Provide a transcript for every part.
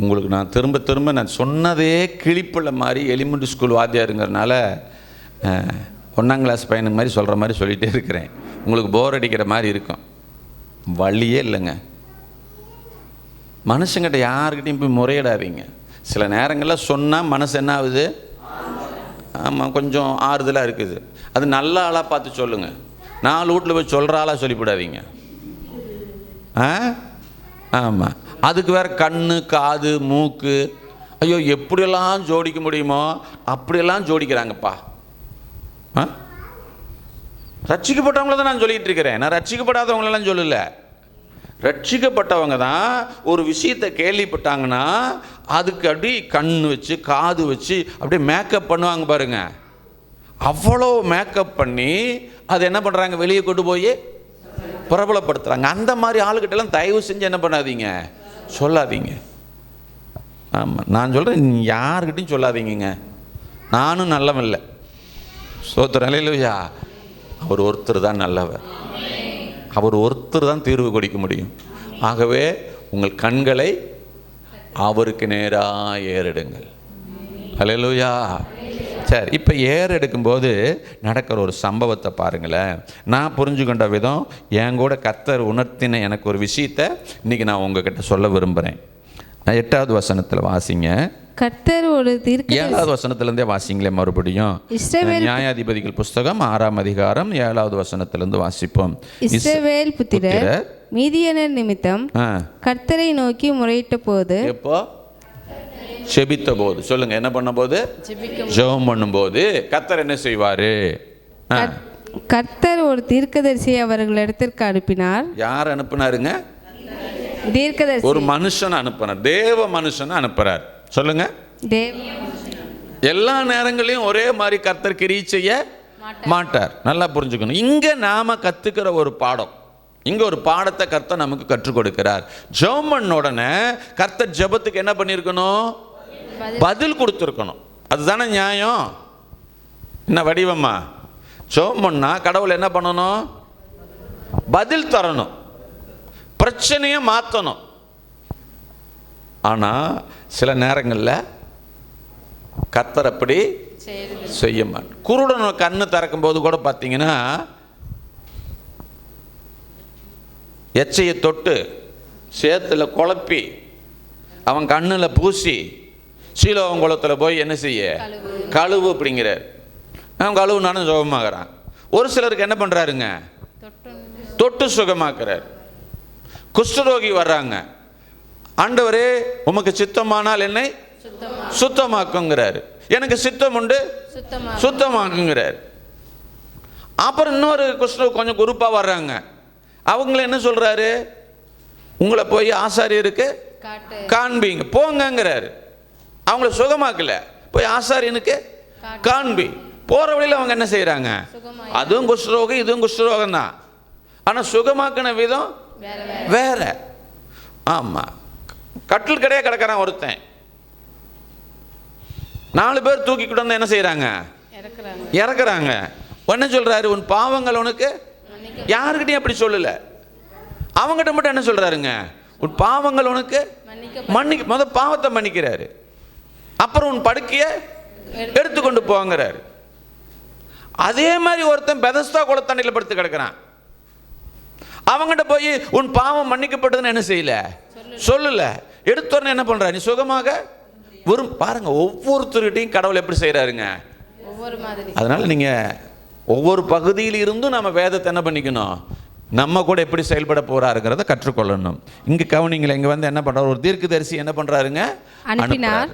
உங்களுக்கு நான் திரும்ப திரும்ப நான் சொன்னதே கிளிப்புள்ள மாதிரி எலிமெண்ட்ரி ஸ்கூல் வாத்தியாருங்கிறனால ஒன்றாம் கிளாஸ் பையனுக்கு மாதிரி சொல்கிற மாதிரி சொல்லிகிட்டே இருக்கிறேன். உங்களுக்கு போர் அடிக்கிற மாதிரி இருக்கும். வழியே இல்லைங்க. மனுஷங்கிட்ட யாருக்கிட்டையும் போய் முறையிடாதீங்க. சில நேரங்களில் சொன்னால் மனசு என்ன ஆகுது? ஆமாம் கொஞ்சம் ஆறுதலாக இருக்குது. அது நல்ல ஆளாக பார்த்து சொல்லுங்கள் நாலு வீட்டில் போய் சொல்கிற ஆளாக சொல்லிவிடாதீங்க. ஆமாம் அதுக்கு வேற கண்ணு காது மூக்கு. ஐயோ எப்படியெல்லாம் ஜோடிக்க முடியுமோ அப்படியெல்லாம் ஜோடிக்கிறாங்கப்பா. ஆ? ரட்சிக்கப்பட்டவங்கள தான் நான் சொல்லிட்டு இருக்கிறேன். நான் ரட்சிக்கப்படாதவங்களெல்லாம் சொல்லல. ரட்சிக்கப்பட்டவங்க தான் ஒரு விஷயத்தை கேள்விப்பட்டாங்கன்னா அதுக்கு அப்படி கண் வச்சு காது வச்சு அப்படியே மேக்கப் பண்ணுவாங்க பாருங்க. அவ்வளோ மேக்கப் பண்ணி அது என்ன பண்ணுறாங்க வெளியே கொண்டு போய் பிரபலப்படுத்துகிறாங்க அந்த மாதிரி ஆளுகிட்டலாம் தயவு செஞ்சு என்ன பண்ணாதீங்க. சொல்லாதீங்க. ஆமாம் நான் சொல்கிறேன் யாருக்கிட்டையும் சொல்லாதீங்கங்க. நானும் நல்லவன் இல்லை நிலையிலயா அவர் ஒருத்தர் தான் நல்லவர். அவர் ஒருத்தர் தான் தீர்வு கொடுக்க முடியும். ஆகவே உங்கள் கண்களை அவருக்கு நேராக ஏறிடுங்கள். அலையலூயா சரி இப்போ ஏர் எடுக்கும்போது நடக்கிற ஒரு சம்பவத்தை பாருங்களேன். நான் புரிஞ்சுக்கொண்ட விதம் என் கூட கத்தர் உணர்த்தின எனக்கு ஒரு விஷயத்தை இன்றைக்கி நான் உங்ககிட்ட சொல்ல விரும்புகிறேன் நான் எட்டாவது வசனத்தில் வாசிங்க. கர்த்தர் ஒரு தீர்க்க ஏழாவது வசனத்திலேருந்தே வாசிங்களே மறுபடியும். நியாயாதிபதிகள் புஸ்தகம் ஆறாம் அதிகாரம் ஏழாவது வசனத்திலிருந்து வாசிப்போம். இஸ்- இஸ்ரவேல் புத்திரர் மீதியனர் நிமித்தம் ஆ, கர்த்தரை நோக்கி முறையிட்ட போது எப்போ? செபித்த போது சொல்லுங்க என்ன பண்ண போது ஜெபம் பண்ணும்போது கத்தர் என்ன செய்வாரு? கர்த்தர் ஒரு தீர்க்கதரிசியை அவர்களிடத்திற்கு அனுப்பினார். யார் அனுப்புனாருங்க? தீர்க்கதரிசி. ஒரு மனுஷன் அனுப்புனார். தேவ மனுஷனை அனுப்புறார். சொல்லுங்க. எல்லா நேரங்களையும் ஒரே மாதிரி கர்த்தர் கிரி செய்ய மாட்டார். நல்லா புரிஞ்சுக்கணும். இங்க நாம கத்துக்கிற ஒரு பாடம் இங்க ஒரு பாடத்தை கர்த்தர் நமக்கு கற்றுக் கொடுக்கிறார். ஜெபம் உடனே கர்த்தர் ஜெபத்துக்கு என்ன பண்ணியிருக்கணும்? பதில் கொடுத்துருக்கணும். அதுதானே நியாயம்? என்ன வடிவம்மா? பண்ணா கடவுள் என்ன பண்ணணும்? பதில் தரணும். பிரச்சனையை மாற்றணும் ஆனால் சில நேரங்களில் கர்த்தர் அப்படி செய்ய மாட்டோம் குருடன் கண்ணு திறக்கும் போது கூட பார்த்தீங்கன்னா எச்சையை தொட்டு சேத்துல குழப்பி அவன் கண்ணில் பூசி சீலோகங்குளத்தில் போய் என்ன செய்ய? கழுவு. அப்படிங்கிறார். அவன் கழுவுனாலும் சுகமாகறான். ஒரு சிலருக்கு என்ன பண்ணுறாருங்க தொட்டு. சுகமாக்குறார். குஷ்டரோகி வர்றாங்க. ஆண்டவரே உமக்கு சித்தமானால் என்னை சுத்தமாக்குங்கிறாரு. எனக்கு சித்தம் உண்டு. சுத்தமாக்குங்கிறார். அப்புறம் இன்னொரு குஷ்ட கொஞ்சம் குரூப்பாக வர்றாங்க. அவங்கள என்ன சொல்றாரு? உங்களை போய் ஆசாரியருக்கு காண்பீங்க. போங்கங்கிறாரு. அவங்கள சுகமாக்கல. போய் ஆசாரியனுக்கு காண்பி. போற வழியில் அவங்க என்ன செய்றாங்க? அதுவும் குஷ்டரோகம் இதுவும் குஷ்டரோகம் தான் ஆனால் சுகமாக்கின விதம் வேற ஆமா. கட்டில் கடையே கிடக்கிறான் ஒருத்தன். நாலு பேர் தூக்கிக்கிட்டு வந்து என்ன செய்றாங்க? இறக்குறாங்க. என்ன சொல்றாரு உன் பாவங்கள் உனக்கு யாருக்கிட்டையும் அப்படி சொல்லல. அவங்ககிட்ட மட்டும் என்ன சொல்றாருங்க? உன் பாவங்கள் உனக்கு மன்னிக்க முத பாவத்தை மன்னிக்கிறாரு. அப்புறம் உன் படுக்கைய எடுத்துக்கொண்டு போங்கிறாரு. அதே மாதிரி ஒருத்தன் பெதஸ்தா குளத்தண்டையில் படுத்து கிடக்குறான். அவங்ககிட்ட போய் உன் பாவம் மன்னிக்கப்பட்டதுன்னு என்ன செய்யல? சொல்லல. எடுத்தோடனே என்ன பண்ற? நீ சுகமாக வெறும் பாருங்க ஒவ்வொருத்தருகிட்டையும் கடவுள் எப்படி மாதிரி. அதனால நீங்க ஒவ்வொரு பகுதியில் இருந்தும் நம்ம வேதத்தை என்ன பண்ணிக்கணும்? நம்ம கூட எப்படி செயல்பட போறாருங்கிறத கற்றுக்கொள்ளணும். இங்க கவனிங்களேன் இங்க வந்து என்ன பண்றாரு? ஒரு தீர்க்கதரிசி என்ன பண்றாருங்க? அனுப்பினார்.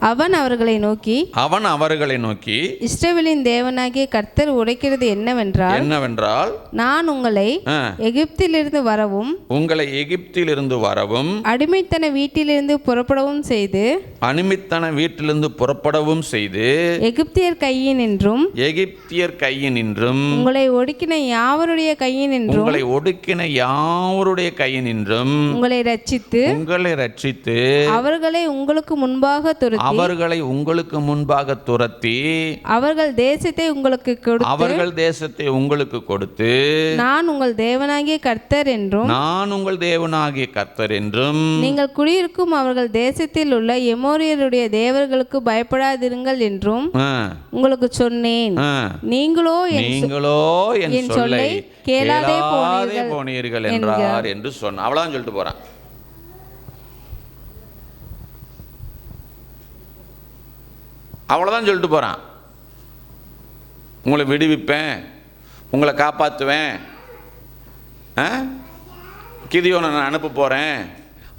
அவன் அவர்களை நோக்கி அவன் அவர்களை நோக்கி இஸ்ரவேலின் தேவனாகிய கர்த்தர் உரைக்கிறது என்னவென்றால் என்னவென்றால் நான் உங்களை எகிப்திலிருந்து வரவும் உங்களை எகிப்திலிருந்து வரவும் அடிமைத்தன வீட்டிலிருந்து புறப்படவும் செய்து அனுமித்தன வீட்டிலிருந்து புறப்படவும் செய்து எகிப்தியர் கையினின்றும் எகிப்தியர் கையினின்றும் உங்களை ஒடுக்கின யாவருடைய கையினின்றும் உங்களை ஒடுக்கின யாவருடைய கையினின்றும் உங்களை ரட்சித்து உங்களை ரட்சித்து அவர்களை உங்களுக்கு முன்பாக துரத்தி அவர்களை உங்களுக்கு முன்பாக துரத்தி அவர்கள் தேசத்தை உங்களுக்கு கொடுத்து அவர்கள் தேசத்தை உங்களுக்கு கொடுத்து நான் உங்கள் தேவனாகிய கர்த்தர் என்றும் நான் உங்கள் தேவனாகிய கர்த்தர் என்றும் நீங்கள் குடியிருக்கும் அவர்கள் தேசத்தில் உள்ள எமோரியருடைய தேவர்களுக்கு பயப்படாதிருங்கள் என்றும் உங்களுக்கு சொன்னேன். நீங்களோ நீங்களோ என் சொல்லை கேளாதே போனீர்கள் என்றார் என்று சொன்ன அவ்வளவுதான் சொல்லிட்டு போறான். அவ்வளோதான் சொல்லிட்டு போகிறான் உங்களை விடுவிப்பேன். உங்களை காப்பாற்றுவேன் ஆ? கிதியோனை நான் அனுப்ப போகிறேன்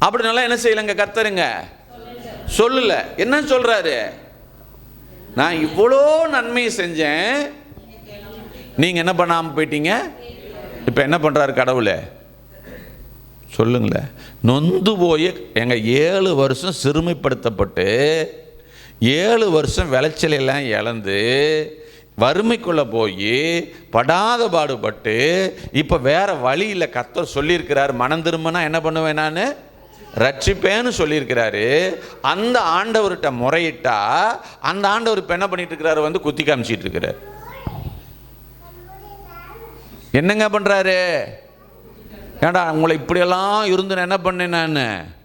அப்படினாலாம் என்ன செய்யலைங்க கத்தருங்க சொல்லலை. என்ன சொல்கிறாரு நான் இவ்வளோ நன்மை செஞ்சேன். நீங்கள் என்ன பண்ணாமல் போயிட்டீங்க? இப்போ என்ன பண்ணுறாரு கடவுளே? சொல்லுங்களேன். நொந்து போய் எங்கள் ஏழு வருஷம் சிறுமைப்படுத்தப்பட்டு ஏழு வருஷம் விளைச்சலெல்லாம் இழந்து வறுமைக்குள்ளே போய் படாத பாடுபட்டு இப்போ வேற வழி இல்லை கர்த்தர் சொல்லியிருக்கிறார் மனம் திரும்பினா என்ன பண்ணுவேன் நான்? ரட்சிப்பேன்னு சொல்லியிருக்கிறாரு. அந்த ஆண்டவர்கிட்ட முறையிட்டா அந்த ஆண்டவர் இப்போ என்ன பண்ணிட்டு இருக்கிறாரு வந்து குத்தி காமிச்சிட்டு இருக்கிறார் என்னங்க பண்ணுறாரு ஏண்டா உங்களை இப்படியெல்லாம் இருந்து நான் என்ன பண்ணேன் நான்?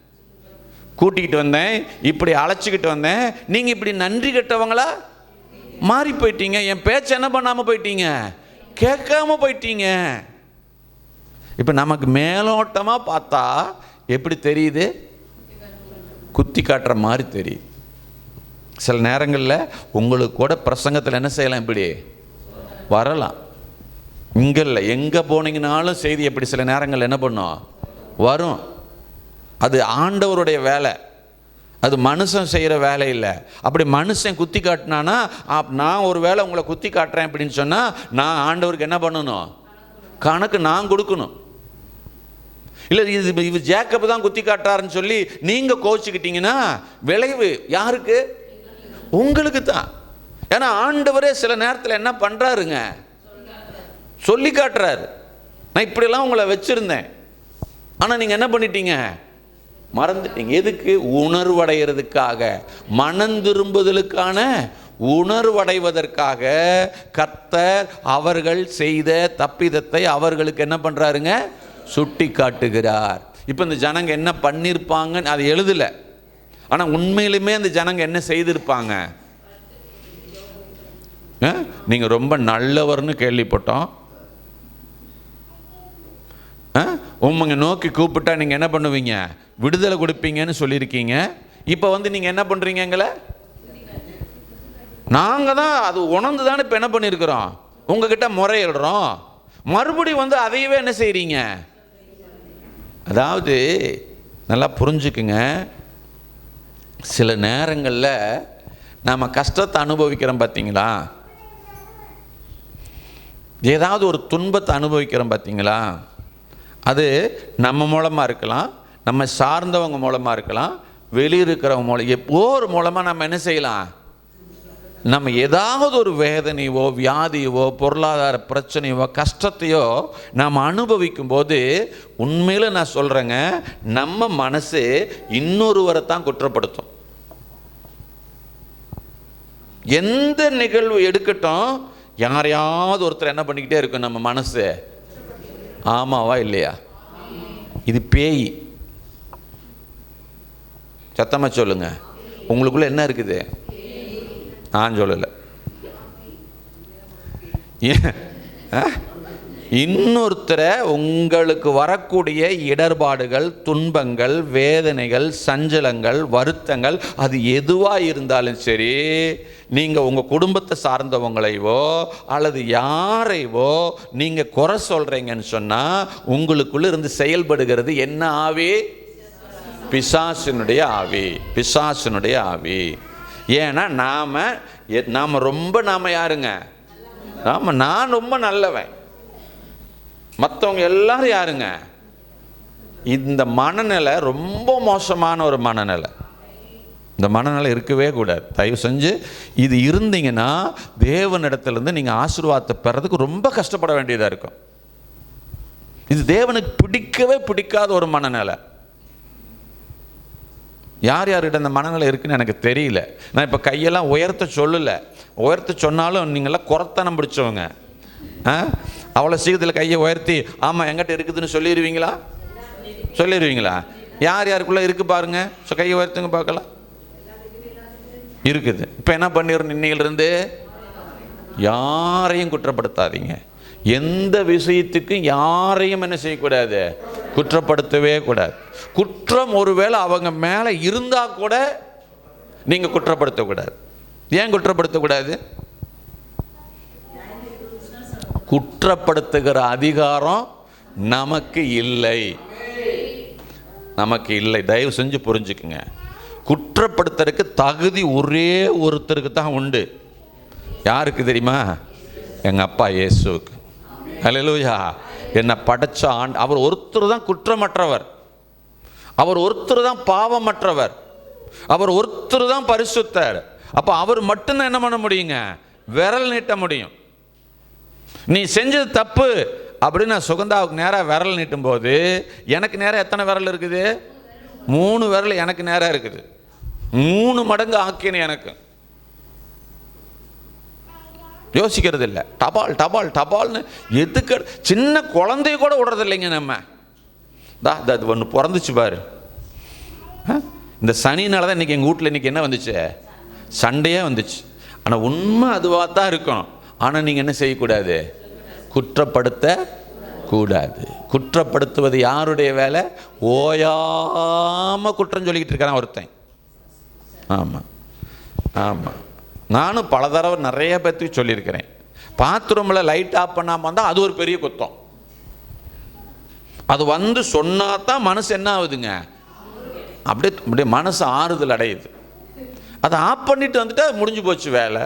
கூட்டிக்கிட்டு வந்தேன் இப்படி அழைச்சிக்கிட்டு வந்தேன். நீங்கள் இப்படி நன்றி கெட்டவங்களா? மாறி போயிட்டீங்க. என் பேச்சை என்ன பண்ணாமல் போயிட்டீங்க? கேட்காம போயிட்டீங்க. இப்போ நமக்கு மேலோட்டமாக பார்த்தா எப்படி தெரியுது? குத்தி காட்டுற மாதிரி தெரியுது. சில நேரங்களில் உங்களுக்கு கூட பிரசங்கத்தில் என்ன செய்யலாம் இப்படி? வரலாம். இங்கே இல்லை எங்கே போனீங்கனாலும் செய்தி எப்படி? சில நேரங்கள் என்ன பண்ணும்? வரும். அது ஆண்டவருடைய வேலை. அது மனுஷன் செய்கிற வேலை இல்லை. அப்படி மனுஷன் குத்தி காட்டினானா நான் ஒரு வேளை உங்களை குத்தி காட்டுறேன் அப்படின்னு சொன்னால் நான் ஆண்டவருக்கு என்ன பண்ணணும்? கணக்கு நான் கொடுக்கணும். இல்லை இது இவர் ஜேக்கப் தான் குத்தி காட்டுறாருன்னு சொல்லி நீங்கள் கோச்சிக்கிட்டீங்கன்னா விளைவு யாருக்கு? உங்களுக்கு தான். ஏன்னா ஆண்டவரே சில நேரத்தில் என்ன பண்ணுறாருங்க சொல்லி காட்டுறாரு. நான் இப்படிலாம் உங்களை வச்சுருந்தேன். ஆனால் நீங்கள் என்ன பண்ணிட்டீங்க? மறந்துட்டீங்க எதுக்கு உணர்வடைகிறதுக்காக மனம் திரும்புதலுக்கான உணர்வடைவதற்காக கர்த்தர் அவர்கள் செய்த தப்பிதத்தை அவர்களுக்கு என்ன பண்ணுறாருங்க சுட்டி காட்டுகிறார் இப்போ இந்த ஜனங்க என்ன பண்ணியிருப்பாங்கன்னு அது எழுதலை. ஆனால் உண்மையிலுமே அந்த ஜனங்க என்ன செய்திருப்பாங்க? நீங்கள் ரொம்ப நல்லவர்னு கேள்விப்பட்டோம். உம்மைங்க நோக்கி கூப்பிட்டா நீங்கள் என்ன பண்ணுவீங்க? விடுதலை கொடுப்பீங்கன்னு சொல்லியிருக்கீங்க. இப்போ வந்து நீங்கள் என்ன பண்ணுறீங்க எங்களை? நாங்கள் தான் அது உணர்ந்து தானே இப்போ என்ன பண்ணியிருக்கிறோம்? உங்ககிட்ட முறையிடுறோம். மறுபடியும் வந்து அதையவே என்ன செய்கிறீங்க அதாவது நல்லா புரிஞ்சுக்குங்க. சில நேரங்களில் நாம் கஷ்டத்தை அனுபவிக்கிறோம் பார்த்தீங்களா ஏதாவது ஒரு துன்பத்தை அனுபவிக்கிறோம் பார்த்தீங்களா அது நம்ம மூலமாக இருக்கலாம் நம்ம சார்ந்தவங்க மூலமாக இருக்கலாம் வெளியிருக்கிறவங்க மூலம் எப்போ ஒரு மூலமாக நம்ம என்ன செய்யலாம்? நம்ம ஏதாவது ஒரு வேதனையோ வியாதியோ பொருளாதார பிரச்சனையோ கஷ்டத்தையோ நாம் அனுபவிக்கும் போது உண்மையில் நான் சொல்கிறேங்க நம்ம மனசு இன்னொருவரை தான் குற்றப்படுத்தும். எந்த நிகழ்வு எடுக்கட்டும் யாரையாவது ஒருத்தர் என்ன பண்ணிக்கிட்டே இருக்கும் நம்ம மனசு? ஆமாவா இல்லையா? இது பேய். சத்தமாக சொல்லுங்க. உங்களுக்குள்ள என்ன இருக்குது? நான் சொல்லலை. ஏன்? இன்னொருத்தரை உங்களுக்கு வரக்கூடிய இடர்பாடுகள் துன்பங்கள் வேதனைகள் சஞ்சலங்கள் வருத்தங்கள் அது எதுவாக இருந்தாலும் சரி நீங்கள் உங்கள் குடும்பத்தை சார்ந்தவங்களைவோ அல்லது யாரைவோ நீங்கள் குறை சொல்கிறீங்கன்னு சொன்னால் உங்களுக்குள்ளே இருந்து செயல்படுகிறது என்ன ஆவி? பிசாசினுடைய ஆவி பிசாசினுடைய ஆவி. ஏன்னா நாம் நாம் ரொம்ப நாம் யாருங்க? நாம் நான் ரொம்ப நல்லவன். மற்றவங்க எல்லாரும் யாருங்க? இந்த மனநிலை ரொம்ப மோசமான ஒரு மனநிலை. இந்த மனநிலை இருக்கவே கூடாது. தயவு செஞ்சு இது இருந்தீங்கன்னா தேவனிடத்துலேருந்து நீங்கள் ஆசீர்வாதத்தை பெறதுக்கு ரொம்ப கஷ்டப்பட வேண்டியதாக இருக்கும். இது தேவனுக்கு பிடிக்கவே பிடிக்காத ஒரு மனநிலை. யார் யார்கிட்ட அந்த மனநிலை இருக்குன்னு எனக்கு தெரியல. நான் இப்போ கையெல்லாம் உயர்த்த சொல்லலை. உயர்த்த சொன்னாலும் நீங்களாம் குறத்தனம் பிடிச்சவங்க. ஆ? அவ்வளோ சீக்கிரத்தில் கையை உயர்த்தி ஆமாம் எங்கிட்ட இருக்குதுன்னு சொல்லிடுவீங்களா? சொல்லிடுவீங்களா? யார் யாருக்குள்ளே இருக்குது பாருங்க. ஸோ கையை உயர்த்துங்க பார்க்கலாம். இருக்குது. இப்போ என்ன பண்ணிடணும் இன்னையிலிருந்து யாரையும் குற்றப்படுத்தாதீங்க. எந்த விஷயத்துக்கும் யாரையும் என்ன செய்யக்கூடாது? குற்றப்படுத்தவே கூடாது. குற்றம் ஒருவேளை அவங்க மேலே இருந்தால் கூட நீங்கள் குற்றப்படுத்தக்கூடாது. ஏன் குற்றப்படுத்தக்கூடாது? குற்றப்படுத்துகிற அதிகாரம் நமக்கு இல்லை. நமக்கு இல்லை. தயவு செஞ்சு புரிஞ்சுக்குங்க. குற்றப்படுத்துறதுக்கு தகுதி ஒரே ஒருத்தருக்கு தான் உண்டு. யாருக்கு தெரியுமா? எங்கள் அப்பா இயேசுக்கு ஹalleluya. என்னை படைச்ச ஆண்டு அவர் ஒருத்தர் தான் குற்றமற்றவர். அவர் ஒருத்தர் தான் பாவமற்றவர். அவர் ஒருத்தர் தான் பரிசுத்தர். அப்போ அவர் மட்டும்தான் என்ன பண்ண முடியுங்க? விரல் நீட்ட முடியும். நீ செஞ்சது தப்பு அப்படின்னு நான் சுகந்தாவுக்கு நேராக விரல் நீட்டும் போது எனக்கு நேராக எத்தனை விரல் இருக்குது? மூணு விரல் எனக்கு நேராக இருக்குது. மூணு மடங்கு ஆக்கின எனக்கு. யோசிக்கிறது இல்லை டபால் டபால் டபால்னு எதுக்கு சின்ன குழந்தைய கூட விடுறது இல்லைங்க நம்ம. தா அது ஒன்று பிறந்துச்சு பாரு. ஆ? இந்த சனினால தான் இன்றைக்கி எங்கள் வீட்டில் இன்றைக்கி என்ன வந்துச்சு? சண்டையே வந்துச்சு. ஆனால் உண்மை அதுவாக தான் இருக்கும். ஆனால் நீங்கள் என்ன செய்யக்கூடாது? குற்றப்படுத்த கூடாது குற்றப்படுத்துவது யாருடைய வேலை? ஓயாமல் குற்றம் சொல்லிக்கிட்டு இருக்கான் ஒருத்தன். ஆமாம் ஆமாம் நானும் பல தடவை நிறைய பற்றி சொல்லியிருக்கிறேன். பாத்ரூமில் லைட் ஆஃப் பண்ணாமல் வந்தால் அது ஒரு பெரிய குத்தம். அது வந்து சொன்னால் தான் மனசு என்ன ஆகுதுங்க? அப்படியே அப்படியே மனசு ஆறுதல் அடையுது. அதை ஆஃப் பண்ணிட்டு வந்துட்டா முடிஞ்சு போச்சு வேலை.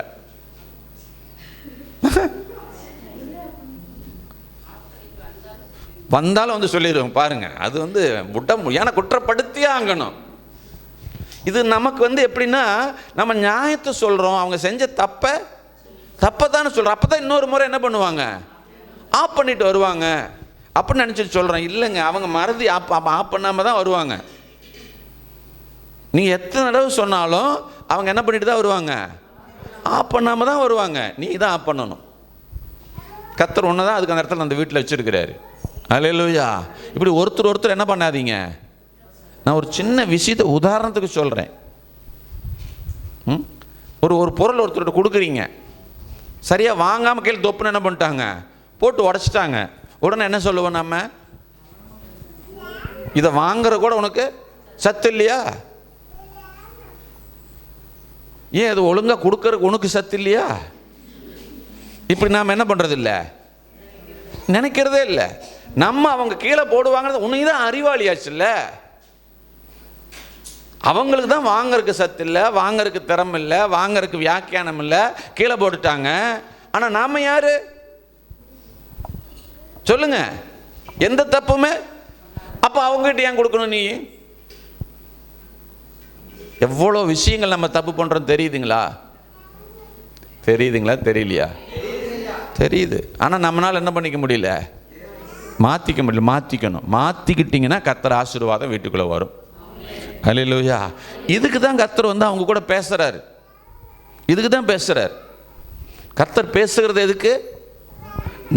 வந்தாலும் வந்து சொல்லிடுவோம் பாருங்க. அது வந்து விட்ட ஏன்னா குற்றப்படுத்தியே ஆகணும். இது நமக்கு வந்து எப்படின்னா நம்ம நியாயத்தை சொல்கிறோம் அவங்க செஞ்ச தப்பை தப்பை தானே சொல்கிறோம் அப்போ தான் இன்னொரு முறை என்ன பண்ணுவாங்க? ஆஃப் பண்ணிட்டு வருவாங்க. அப்படின்னு நினச்சிட்டு சொல்கிறோம் இல்லைங்க அவங்க மறதி ஆப் ஆஃப் பண்ணாமல் தான் வருவாங்க. நீ எத்தனை தடவை சொன்னாலும் அவங்க என்ன பண்ணிட்டு தான் வருவாங்க? ஆஃப் பண்ணாமல் தான் வருவாங்க. நீ தான் ஆஃப் பண்ணணும். கத்தர் ஒன்று தான் அதுக்கு அந்த இடத்துல அந்த வீட்டில் வச்சுருக்கிறாரு. அலையலூயா இப்படி ஒருத்தர் ஒருத்தர் என்ன பண்ணாதீங்க. நான் ஒரு சின்ன விஷயத்தை உதாரணத்துக்கு சொல்கிறேன் ம்? ஒரு ஒரு பொருள் ஒருத்தர்கிட்ட கொடுக்குறீங்க. சரியாக வாங்காமல் கையில் தொப்புன்னு என்ன பண்ணிட்டாங்க? போட்டு உடச்சிட்டாங்க. உடனே என்ன சொல்லுவோம் நம்ம? இதை வாங்குற கூட உனக்கு சத்து இல்லையா? ஏன் அது ஒழுங்காக கொடுக்கறதுக்கு உனக்கு சத்து இல்லையா? இப்படி நாம் என்ன பண்ணுறது இல்லை நினைக்கிறதே இல்லை. நம்ம அவங்க கீழே போடுவாங்கிறது உன்னை தான் அறிவாளியாச்சுல்ல? அவங்களுக்கு தான் வாங்கறதுக்கு சத்து இல்லை வாங்கறதுக்கு திறமை இல்லை வாங்கறதுக்கு வியாக்கியானம் இல்லை கீழே போட்டுட்டாங்க. ஆனால் நாம் யார்? சொல்லுங்க. எந்த தப்புமே? அப்போ அவங்ககிட்ட ஏன் கொடுக்கணும் நீ? எவ்வளோ விஷயங்கள் நம்ம தப்பு பண்ணுறோம் தெரியுதுங்களா? தெரியுதுங்களா? தெரியலையா? தெரியுது. ஆனால் நம்மளால் என்ன பண்ணிக்க முடியல? மாற்றிக்க முடியல மாற்றிக்கணும் மாற்றிக்கிட்டிங்கன்னா கத்தர் ஆசீர்வாதம் வீட்டுக்குள்ளே வரும். அலையிலூயா இதுக்கு தான் கத்தர் வந்து அவங்க கூட பேசுகிறாரு இதுக்கு தான் பேசுகிறார் கத்தர் பேசுகிறது எதுக்கு?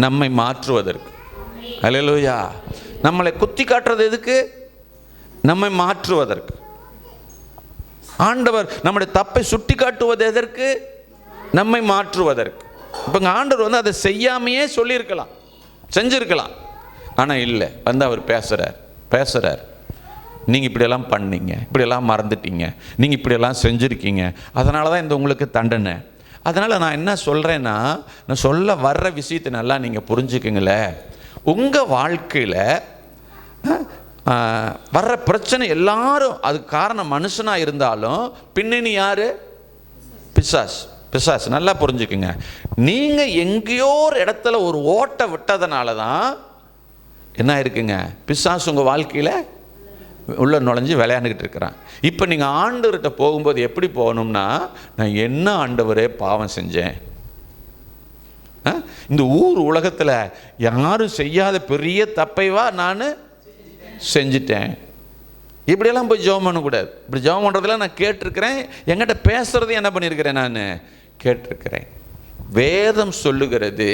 நம்மை மாற்றுவதற்கு. அலையிலூயா நம்மளை குத்தி காட்டுறது எதுக்கு? நம்மை மாற்றுவதற்கு. ஆண்டவர் நம்முடைய தப்பை சுட்டி காட்டுவது எதற்கு? நம்மை மாற்றுவதற்கு. இப்போ ஆண்டவர் வந்து அதை செய்யாமையே சொல்லியிருக்கலாம். செஞ்சிருக்கலாம். ஆனால் இல்லை வந்து அவர் பேசுகிறார் பேசுகிறார் நீங்கள் இப்படியெல்லாம் பண்ணீங்க இப்படியெல்லாம் மறந்துட்டீங்க நீங்கள் இப்படியெல்லாம் செஞ்சுருக்கீங்க. அதனால தான் இந்த உங்களுக்கு தண்டனை. அதனால் நான் என்ன சொல்கிறேன்னா நான் சொல்ல வர்ற விஷயத்தை நல்லா நீங்கள் புரிஞ்சுக்குங்களேன் உங்கள் வாழ்க்கையில் வர்ற பிரச்சனை எல்லாரும் அதுக்கு காரணம் மனுஷனாக இருந்தாலும் பின்னணி யார்? பிசாஸ் பிசாஸ் நல்லா புரிஞ்சுக்குங்க. நீங்கள் எங்கேயோ ஒரு இடத்துல ஒரு ஓட்டை விட்டதுனால தான் என்ன இருக்குங்க பிசாசு உங்கள் வாழ்க்கையில் உள்ள நுழைஞ்சு விளையாண்டுக்கிட்டு இருக்கிறான். இப்போ நீங்கள் ஆண்டவர்கிட்ட போகும்போது எப்படி போகணும்னா நான் என்ன ஆண்டவரே பாவம் செஞ்சேன்? ஆ? இந்த ஊர் உலகத்தில் யாரும் செய்யாத பெரிய தப்பைவா நான் செஞ்சிட்டேன். இப்படியெல்லாம் போய் ஜெபம் பண்ணக்கூடாது. இப்படி ஜெபம் பண்ணுறதெல்லாம் நான் கேட்டிருக்கிறேன். என்கிட்ட பேசுகிறது என்ன பண்ணியிருக்கிறேன் நான்? கேட்டிருக்கிறேன். வேதம் சொல்லுகிறது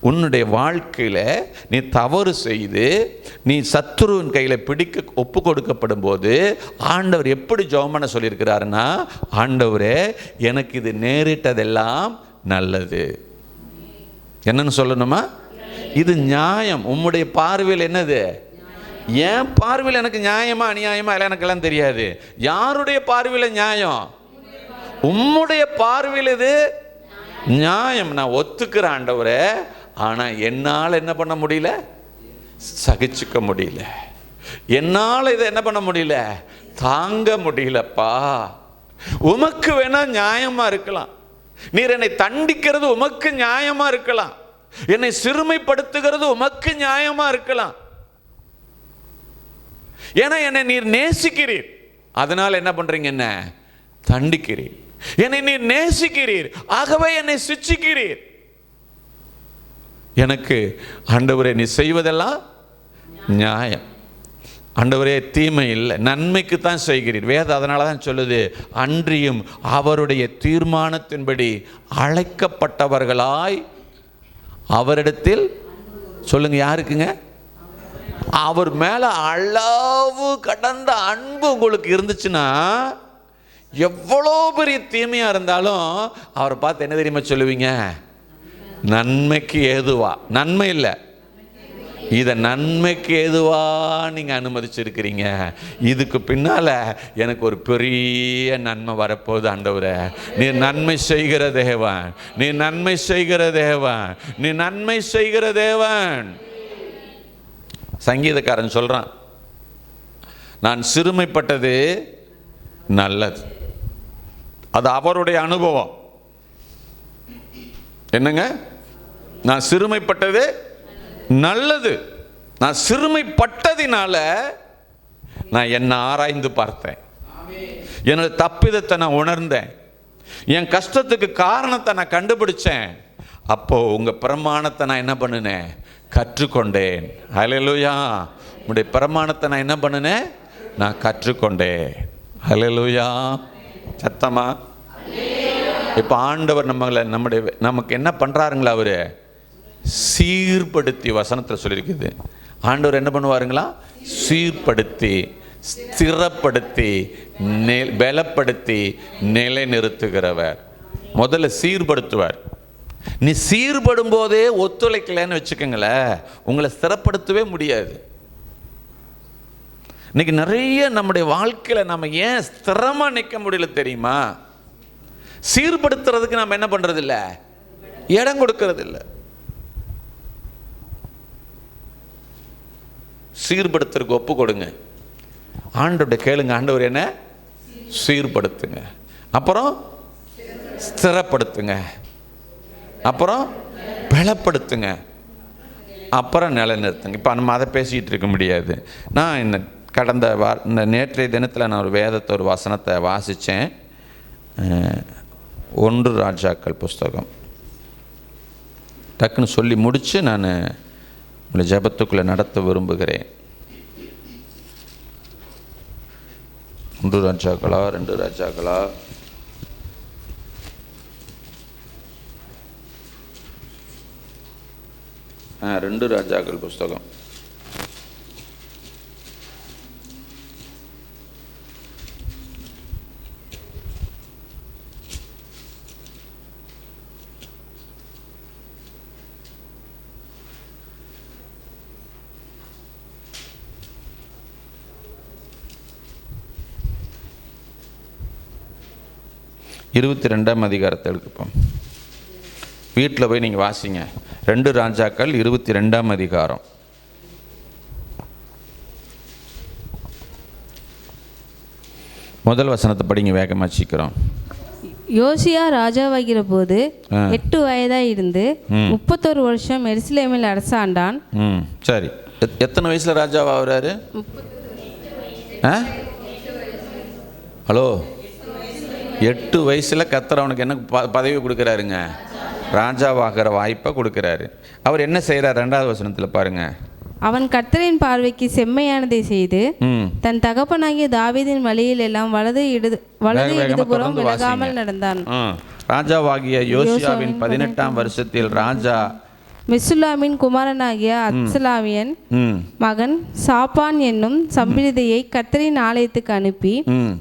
உன்னுடைய வாழ்க்கையில் நீ தவறு செய்து நீ சத்துருவின் கையில் பிடிக்க ஒப்பு கொடுக்கப்படும் போது ஆண்டவர் எப்படி ஜெபம் பண்ண சொல்லியிருக்கிறாருன்னா ஆண்டவரே எனக்கு இது நேரிட்டதெல்லாம் நல்லது. என்னன்னு சொல்லணுமா? இது நியாயம். உம்முடைய பார்வையில் என்னது? என் பார்வையில் எனக்கு நியாயமா அநியாயமா? இல்லை எனக்கெல்லாம் தெரியாது. யாருடைய பார்வையில் நியாயம்? உம்முடைய பார்வையில் இது நியாயம். நான் ஒத்துக்கிறேன் ஆண்டவரே ஆனால் என்னால் என்ன பண்ண முடியல? சகிச்சுக்க முடியல. என்னால் இதை என்ன பண்ண முடியல? தாங்க முடியலப்பா. உமக்கு வேணால் நியாயமாக இருக்கலாம். நீர் என்னை தண்டிக்கிறது உமக்கு நியாயமாக இருக்கலாம். என்னை சிறுமைப்படுத்துகிறது உமக்கு நியாயமாக இருக்கலாம். ஏன்னா என்னை நீர் நேசிக்கிறீர். அதனால் என்ன பண்ணுறீங்க என்ன? தண்டிக்கிறீர். என்னை நீர் நேசிக்கிறீர். ஆகவே என்னை சிச்சிக்கிறீர். எனக்கு ஆண்டவரே நீ செய்வதெல்லாம் நியாயம். ஆண்டவரே தீமை இல்லை. நன்மைக்கு தான் செய்கிறீர். வேத அதனால தான் சொல்லுது அன்றியும் அவருடைய தீர்மானத்தின்படி அழைக்கப்பட்டவர்களாய் அவரிடத்தில் சொல்லுங்க யாருக்குங்க? அவர் மேலே அளவு கடந்த அன்பு உங்களுக்கு இருந்துச்சுன்னா எவ்வளோ பெரிய தீமையாக இருந்தாலும் அவரை பார்த்து என்ன தெரியுமா சொல்லுவீங்க? நன்மைக்கு ஏதுவா? நன்மை இல்லை. இதை நன்மைக்கு ஏதுவா நீங்கள் அனுமதிச்சிருக்கிறீங்க? இதுக்கு பின்னால் எனக்கு ஒரு பெரிய நன்மை வரப்போகுது ஆண்டவரை. நீ நன்மை செய்கிற தேவன். நீ நன்மை செய்கிற தேவன். நீ நன்மை செய்கிற தேவன். சங்கீதக்காரன் சொல்கிறான் நான் சிறுமைப்பட்டது நல்லது. அது அவருடைய அனுபவம். என்னங்க? நான் சிறுமைப்பட்டது நல்லது. நான் சிறுமைப்பட்டதினால நான் என்னை ஆராய்ந்து பார்த்தேன். என்னோட தப்பிதத்தை நான் உணர்ந்தேன். என் கஷ்டத்துக்கு காரணத்தை நான் கண்டுபிடிச்சேன். அப்போ உங்கள் பிரமாணத்தை நான் என்ன பண்ணினேன்? கற்றுக்கொண்டேன். அலையலூயா உங்களுடைய பிரமாணத்தை நான் என்ன பண்ணினேன்? நான் கற்றுக்கொண்டேன். அலையலூயா சத்தமா? இப்போ ஆண்டவர் நம்மளை நம்முடைய நமக்கு என்ன பண்ணுறாருங்களா அவர்? சீர்படுத்தி வசனத்தில் சொல்லியிருக்குது. ஆண்டவர் என்ன பண்ணுவாருங்களா? சீர்படுத்தி ஸ்திரப்படுத்தி நெ பலப்படுத்தி நிலைநிறுத்துகிறவர். முதல்ல சீர்படுத்துவார். நீ சீர்படும் போதே ஒத்துழைக்கலன்னு வச்சுக்கோங்களேன். உங்களை ஸ்திரப்படுத்தவே முடியாது. இன்னைக்கு நிறைய நம்முடைய வாழ்க்கையில் நம்ம ஏன் ஸ்திரமாக நிற்க முடியல தெரியுமா? சீர்படுத்துறதுக்கு நம்ம என்ன பண்ணுறதில்ல இடம் கொடுக்கறதில்லை. சீர்படுத்துறதுக்கு ஒப்பு கொடுங்க. ஆண்டவர்கிட்ட கேளுங்க ஆண்டவர் என்ன சீர்படுத்துங்க. அப்புறம் ஸ்திரப்படுத்துங்க. அப்புறம் பலப்படுத்துங்க. அப்புறம் நிலைநிறுத்துங்க. இப்போ நம்ம அதை பேசிகிட்டு இருக்க முடியாது. நான் இந்த கடந்த வா இந்த நேற்றைய தினத்தில் நான் ஒரு வேதத்தை ஒரு வசனத்தை வாசித்தேன் ஒன்று ராஜாக்கள் புஸ்தகம். டக்குன்னு சொல்லி முடித்து நான் உங்களை ஜெபத்துக்குள்ளே நடத்த விரும்புகிறேன். ஒன்று ராஜாக்களா ரெண்டு ராஜாக்களா? ஆ ரெண்டு ராஜாக்கள் புஸ்தகம். இருபத்தி ரெண்டாம் அதிகாரத்தை எடுக்கப்போம் வீட்டில் போய் நீங்கள் வாசிங்க. ரெண்டு ராஜாக்கள் இருபத்தி ரெண்டாம் அதிகாரம். முதல் வசனத்தை படிங்க வேகமாக சீக்கிரம். யோசியா ராஜாவாகிற போது. எட்டு வயதாய் இருந்து முப்பத்தொரு வருஷம் எருசலேமில் அரசாண்டான். சரி. எத்- எத்தனை வயசில் ராஜாவா ஆகுறாரு ஆ? ஹலோ? எட்டு வயசில் கத்தர் அவனுக்கு என்ன ப பதவி கொடுக்குறாருங்க. ராஜாவாகிற வாய்ப்பை கொடுக்குறாரு. அவர் என்ன செய்கிறார் ரெண்டாவது வசனத்தில் பாருங்க. அவன் கர்த்தரின் பார்வைக்கு செம்மையானதை செய்து தன் தகப்பனாகிய தாவீதின் வழியில் எல்லாம் வலது இடது வலது இடதுபுறம் விலகாமல். நடந்தான். ராஜாவாகிய யோசியாவின் பதினெட்டாம் வருஷத்தில் ராஜா மெசுல்லாமின் குமாரனாகிய அத்சலாமியன் ம். மகன் சாப்பான் என்னும் சம்பிரதையை கர்த்தரின் ஆலயத்துக்கு அனுப்பி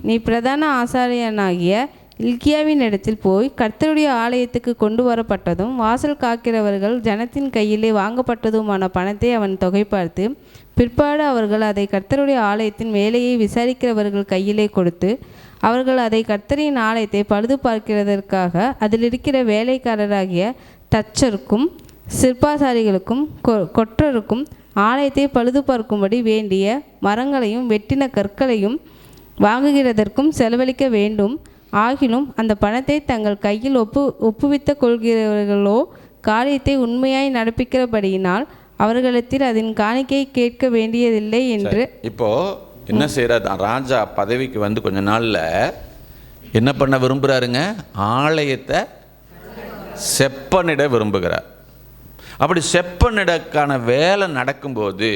நீ பிரதான ஆசாரியனாகிய இல்கியாவின் இடத்தில் போய் கர்த்தருடைய ஆலயத்துக்கு கொண்டு வரப்பட்டதும் வாசல் காக்கிறவர்கள் ஜனத்தின் கையிலே வாங்கப்பட்டதுமான பணத்தை அவன் தொகை பார்த்து பிற்பாடு அவர்கள் அதை கர்த்தருடைய ஆலயத்தின் வேலையை விசாரிக்கிறவர்கள் கையிலே கொடுத்து அவர்கள் அதை கர்த்தரின் ஆலயத்தை பழுது பார்க்கிறதற்காக அதில் இருக்கிற வேலைக்காரராகிய தச்சருக்கும் சிற்பாசாரிகளுக்கும் கொ- கொற்றருக்கும் ஆலயத்தை பழுது பார்க்கும்படி வேண்டிய மரங்களையும் வெட்டின கற்களையும் வாங்குகிறதற்கும் செலவழிக்க வேண்டும். ஆகிலும் அந்த பணத்தை தங்கள் கையில் ஒப்பு ஒப்புவித்த கொள்கிறவர்களோ காரியத்தை உண்மையாய் நடப்பிக்கிறபடியினால் அவர்களிடத்தில் அதன் காணிக்கையை கேட்க வேண்டியதில்லை என்று இப்போ என்ன செய்யறார் ராஜா பதவிக்கு வந்து கொஞ்ச நாள்ல என்ன பண்ண விரும்புறாருங்க? ஆலயத்தை செப்பனிட விரும்புகிறார். அப்படி செப்பனிடக்கான வேலை நடக்கும்போது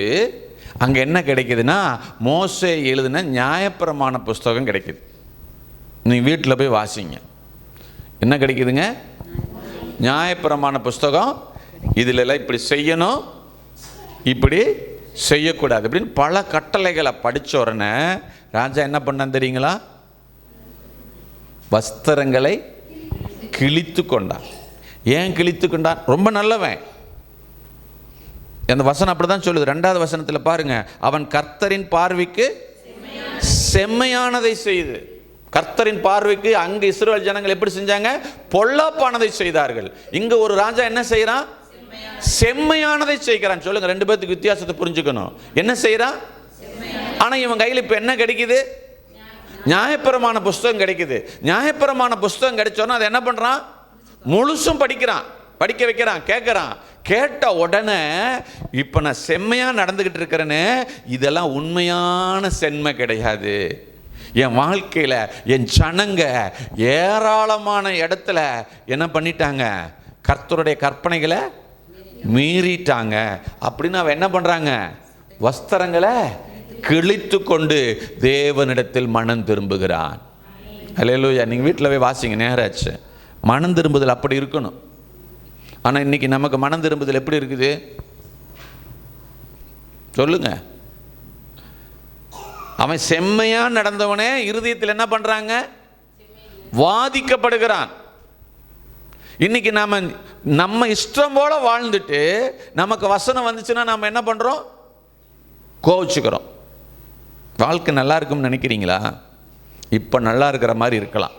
அங்கே என்ன கிடைக்குதுன்னா மோசை எழுதின நியாயப்பிரமாண புஸ்தகம் கிடைக்குது. நீங்கள் வீட்டில் போய் வாசிங்க. என்ன கிடைக்குதுங்க? நியாயப்பிரமாண புஸ்தகம். இதிலெல்லாம் இப்படி செய்யணும். இப்படி செய்யக்கூடாது. அப்படின்னு பல கட்டளைகளை படித்த உடனே ராஜா என்ன பண்ணான் தெரியுங்களா? வஸ்திரங்களை கிழித்து கொண்டான். ஏன் கிழித்து கொண்டான்? ரொம்ப நல்லவன். அந்த வசனம் அப்படிதான் சொல்லுது. ரெண்டாவது வசனத்தில் பாருங்கள் அவன் கர்த்தரின் பார்வைக்கு செம்மையானதை செய்து. கர்த்தரின் பார்வைக்கு அங்கே இஸ்ரவேல் ஜனங்கள் எப்படி செஞ்சாங்க? பொல்லாப்பானதை செய்தார்கள். இங்கே ஒரு ராஜா என்ன செய்கிறான் செம்மையானதை செய்கிறான். சொல்லுங்கள் ரெண்டு பேர்த்துக்கு வித்தியாசத்தை புரிஞ்சுக்கணும். என்ன செய்கிறான் ஆனால் இவன் கையில் இப்போ என்ன கிடைக்குது? நியாயப்பிரமான புஸ்தகம் கிடைக்குது. நியாயப்பிரமான புஸ்தகம் கிடைச்சோன்னா அதை என்ன பண்ணுறான் முழுசும் படிக்கிறான். படிக்க வைக்கிறான் கேட்குறான். கேட்ட உடனே இப்போ நான் செம்மையாக நடந்துக்கிட்டு இருக்கிறேன்னு இதெல்லாம் உண்மையான செம்மை கிடையாது. என் வாழ்க்கையில் என் ஜனங்க ஏராளமான இடத்துல என்ன பண்ணிட்டாங்க? கர்த்தருடைய கற்பனைகளை மீறிட்டாங்க. அப்படின்னு அவன் என்ன பண்ணுறாங்க வஸ்திரங்களை கிழித்து கொண்டு தேவனிடத்தில் மனம் திரும்புகிறான். அல்லேலூயா நீங்கள் வீட்டில் போய் வாசிங்க நேராச்சு மனம் திரும்புதல் அப்படி இருக்கணும். ஆனால் இன்றைக்கி நமக்கு மனம் திரும்புதல் எப்படி இருக்குது? சொல்லுங்க. அவன் செம்மையாக நடந்தவனே இருதயத்தில் என்ன பண்ணுறாங்க வாதிக்கப்படுகிறான். இன்னைக்கு நாம் நம்ம இஷ்டம் போல வாழ்ந்துட்டு நமக்கு வசனம் வந்துச்சுன்னா நாம் என்ன பண்ணுறோம் கோவிச்சுக்கிறோம். வாழ்க்கை நல்லா இருக்கும்னு நினைக்கிறீங்களா? இப்போ நல்லா இருக்கிற மாதிரி இருக்கலாம்.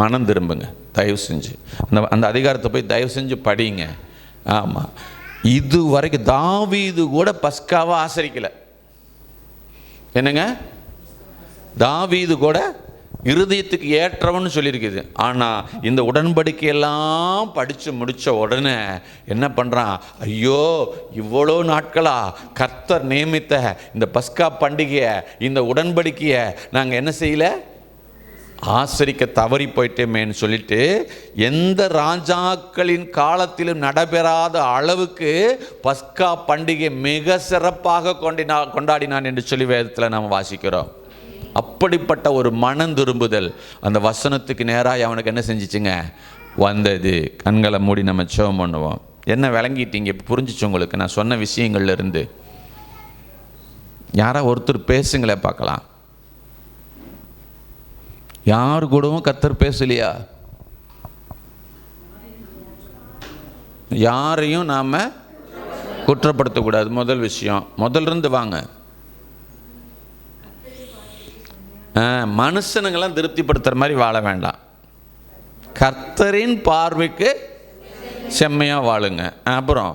மனம் திரும்புங்க. தயவு செஞ்சு. அந்த அந்த அதிகாரத்தை போய் தயவு செஞ்சு படிங்க. ஆமாம் இது வரைக்கும் தாவீது கூட பஸ்காவை ஆசரிக்கலை. என்னங்க? தாவீது கூட இருதயத்துக்கு ஏற்றவன்னு சொல்லியிருக்குது. ஆனால் இந்த உடன்படிக்கையெல்லாம் படித்து முடித்த உடனே என்ன பண்ணுறான் ஐயோ இவ்வளோ நாட்களாக கர்த்தர் நியமித்த இந்த பஸ்கா பண்டிகையை இந்த உடன்படிக்கையை நாங்கள் என்ன செய்யலை? ஆசரிக்க தவறி போயிட்டேமேன்னு சொல்லிட்டு எந்த ராஜாக்களின் காலத்திலும் நடைபெறாத அளவுக்கு பஸ்கா பண்டிகை மிக சிறப்பாக கொண்டினா கொண்டாடினான் என்று சொல்லி வேதத்தில் நாம் வாசிக்கிறோம். அப்படிப்பட்ட ஒரு மனம் திரும்புதல் அந்த வசனத்துக்கு நேராக அவனுக்கு என்ன செஞ்சிச்சுங்க? வந்தது. கண்களை மூடி நம்ம சோம் பண்ணுவோம். என்ன விளங்கிட்டீங்க? இப்போ புரிஞ்சிச்சு உங்களுக்கு. நான் சொன்ன விஷயங்கள்லேருந்து யாராக யாரா ஒருத்தர் பேசுங்களே பார்க்கலாம். யார் கூடவும் கத்தர் பேசலையா? யாரையும் நாம் குற்றப்படுத்தக்கூடாது முதல் விஷயம். முதல்லிருந்து வாங்க. மனுஷனுங்களாம் திருப்திப்படுத்துகிற மாதிரி வாழ வேண்டாம். கர்த்தரின் பார்வைக்கு செம்மையாக வாழுங்க. அப்புறம்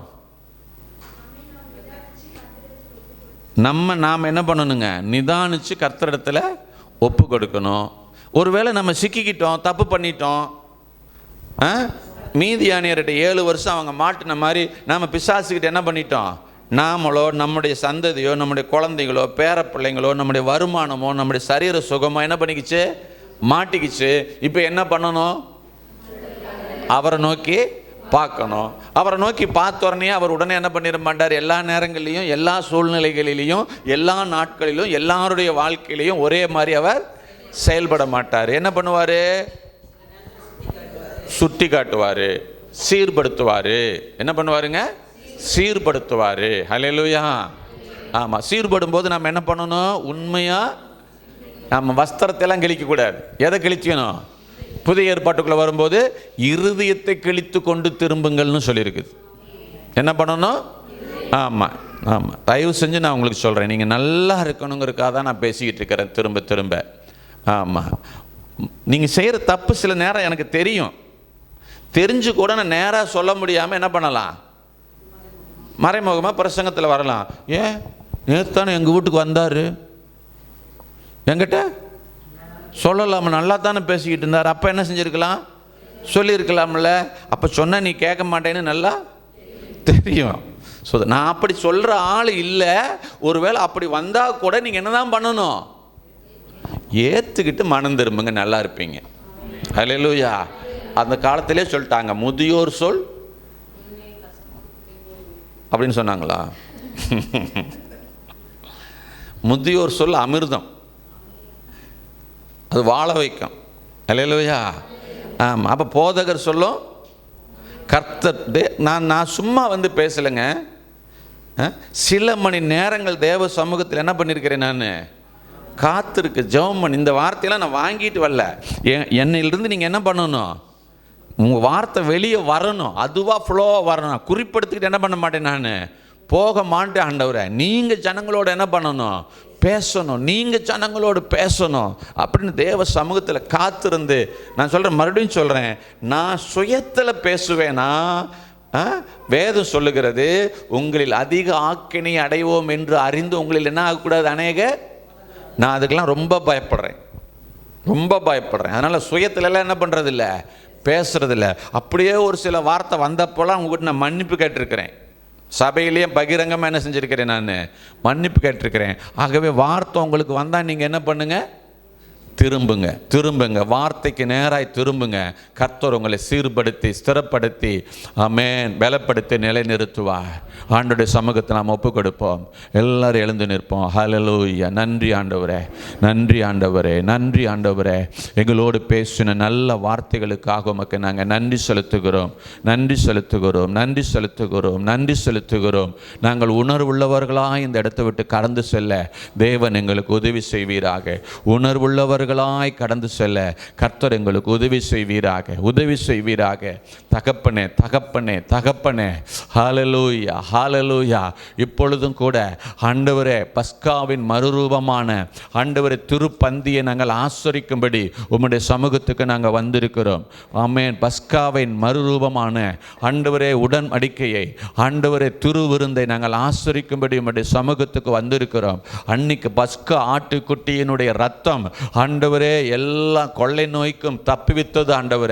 நம்ம நாம் என்ன பண்ணணுங்க? நிதானித்து கர்த்தரிடத்தில் ஒப்பு கொடுக்கணும். ஒருவேளை நம்ம சிக்கிக்கிட்டோம் தப்பு பண்ணிட்டோம் ஆ? மீதியானியர்கிட்ட ஏழு வருஷம் அவங்க மாட்டின மாதிரி நாம் பிசாசுக்கிட்ட என்ன பண்ணிட்டோம்? நாமளோ நம்முடைய சந்ததியோ நம்முடைய குழந்தைகளோ பேர பிள்ளைங்களோ நம்முடைய வருமானமோ நம்முடைய சரீர சுகமோ என்ன பண்ணிக்கிச்சு? மாட்டிக்கிச்சு. இப்போ என்ன பண்ணணும்? அவரை நோக்கி பார்க்கணும். அவரை நோக்கி பார்த்த உடனே அவர் உடனே என்ன பண்ணிட மாட்டார்? எல்லா நேரங்களிலையும் எல்லா சூழ்நிலைகளிலையும் எல்லா நாட்களிலும் எல்லாருடைய வாழ்க்கையிலையும் ஒரே மாதிரி அவர் செயல்பட மாட்டார். என்ன பண்ணுவார்? சுட்டி காட்டுவார். சீர்படுத்துவார். என்ன பண்ணுவாருங்க? சீர்படுத்துவார். ஹalleluya. ஆமாம் சீர்படும் போது நம்ம என்ன பண்ணணும்? உண்மையாக நம்ம வஸ்திரத்தெல்லாம் கிழிக்கக்கூடாது. எதை கிழிக்கணும் புதிய ஏற்பாட்டுக்குள்ளே வரும்போது இருதயத்தை கிழித்து கொண்டு திரும்புங்கள்னு சொல்லியிருக்குது என்ன பண்ணணும்? ஆமாம் ஆமாம் தயவு செஞ்சு நான் உங்களுக்கு சொல்கிறேன் நீங்கள் நல்லா இருக்கணுங்கிறக்காக தான் நான் பேசிக்கிட்டு இருக்கிறேன். திரும்ப திரும்ப. ஆமாம் நீங்கள் செய்கிற தப்பு சில நேரம் எனக்கு தெரியும். தெரிஞ்சு கூட நான் நேராக சொல்ல முடியாமல் என்ன பண்ணலாம்? மறைமுகமாக பிரசங்கத்தில் வரலாம். ஏன்? நேற்று தானே எங்கள் வீட்டுக்கு வந்தார்? என்கிட்ட? சொல்லலாம் நல்லா தானே பேசிக்கிட்டு இருந்தார். அப்போ என்ன செஞ்சுருக்கலாம்? சொல்லியிருக்கலாம்ல. அப்போ சொன்ன நீ கேட்க மாட்டேன்னு நல்லா தெரியும். ஸோ நான் அப்படி சொல்கிற ஆள் இல்லை. ஒருவேளை அப்படி வந்தால் கூட நீங்கள் என்ன தான் பண்ணணும்? ஏற்றுக்கிட்டு மனம் திரும்புங்க நல்லா இருப்பீங்க. அலையலூயா அந்த காலத்திலே சொல்லிட்டாங்க முதியோர் சொல் அப்படின்னு சொன்னாங்களா? முதியோர் சொல் அமிர்தம். அது வாழ வைக்கும். அலையலூயா ஆமாம் அப்போ போதகர் சொல்லும் கர்த்தர் தே நான் நான் சும்மா வந்து பேசலைங்க. சில மணி நேரங்கள் தேவ சமூகத்தில் என்ன பண்ணியிருக்கிறேன் நான்? காத்திருக்கு. ஜெபம் பண்ணி. இந்த வார்த்தையெல்லாம் நான் வாங்கிட்டு வரல. என்னையிலிருந்து நீங்கள் என்ன பண்ணணும்? உங்கள் வார்த்தை வெளியே வரணும். அதுவாக ஃப்ளோவாக வரணும். குறிப்பெடுத்துக்கிட்டு என்ன பண்ண மாட்டேன் நான்? போக மாட்டேன் ஆண்டவரை. நீங்கள் ஜனங்களோட என்ன பண்ணணும்? பேசணும். நீங்கள் ஜனங்களோடு பேசணும். அப்படின்னு தேவ சமூகத்தில் காத்திருந்து நான் சொல்கிறேன் மறுபடியும் சொல்கிறேன் நான் சுயத்தில் பேசுவேனா? ஆ? வேதம் சொல்லுகிறது உங்களில் அதிக ஆக்கினை அடைவோம் என்று அறிந்து உங்களில் என்ன ஆகக்கூடாது அநேக? நான் அதுக்கெல்லாம் ரொம்ப பயப்படுறேன். ரொம்ப பயப்படுறேன். அதனால் சுயத்துலலாம் என்ன பண்ணுறதில்ல பேசுகிறதில்ல அப்படியே ஒரு சில வார்த்தை வந்தப்போலாம் உங்ககிட்ட நான் மன்னிப்பு கேட்டிருக்கிறேன். சபையிலேயே பகிரங்கமாக என்ன செஞ்சுருக்கிறேன் நான்? மன்னிப்பு கேட்டிருக்கிறேன். ஆகவே வார்த்தை உங்களுக்கு வந்தால் நீங்கள் என்ன பண்ணுங்கள் திரும்புங்க திரும்புங்க. வார்த்தைக்கு நேராய் திரும்புங்க. கர்த்தர் உங்களை சீர்படுத்தி ஸ்திரப்படுத்தி அமேன் பலப்படுத்தி நிலைநிறுத்துவார். ஆண்டுடைய சமூகத்தை நாம் ஒப்பு கொடுப்போம் எல்லாரும் எழுந்து நிற்போம். ஹலலூயா நன்றி ஆண்டவரே நன்றி ஆண்டவரே நன்றி ஆண்டவரே. எங்களோடு பேசின நல்ல வார்த்தைகளுக்காக உமக்கு நாங்கள் நன்றி செலுத்துகிறோம். நன்றி செலுத்துகிறோம் நன்றி செலுத்துகிறோம் நன்றி செலுத்துகிறோம். நாங்கள் உணர்வுள்ளவர்களாக இந்த இடத்தை விட்டு கடந்து செல்ல தேவன் எங்களுக்கு உதவி செய்வீராக. உணர்வுள்ளவர் அவர்களாய் கடந்து செல்ல கர்த்தர் எங்களுக்கு உதவி செய்வீராக உதவி செய்வீராக. தகப்பனே தகப்பனே தகப்பனே. ஹாலலூயா ஹாலலூயா இப்பொழுதும் கூட ஆண்டவரே பஸ்காவின் மறுரூபமான ஆண்டவரே திருப்பந்தியை நாங்கள் ஆசரிக்கும்படி உம்முடைய சமூகத்துக்கு நாங்கள் வந்திருக்கிறோம். ஆமேன். பஸ்காவின் மறுரூபமான ஆண்டவரே உடன் அடிக்கையை ஆண்டவரே திருவிருந்தை நாங்கள் ஆசரிக்கும்படி உம்முடைய சமூகத்துக்கு வந்திருக்கிறோம். அன்னைக்கு பஸ்கா ஆட்டுக்குட்டியினுடைய ரத்தம் ஆண்டவரே எல்லா கொள்ளை நோய்க்கும் தப்பிவித்தது ஆண்டவரே.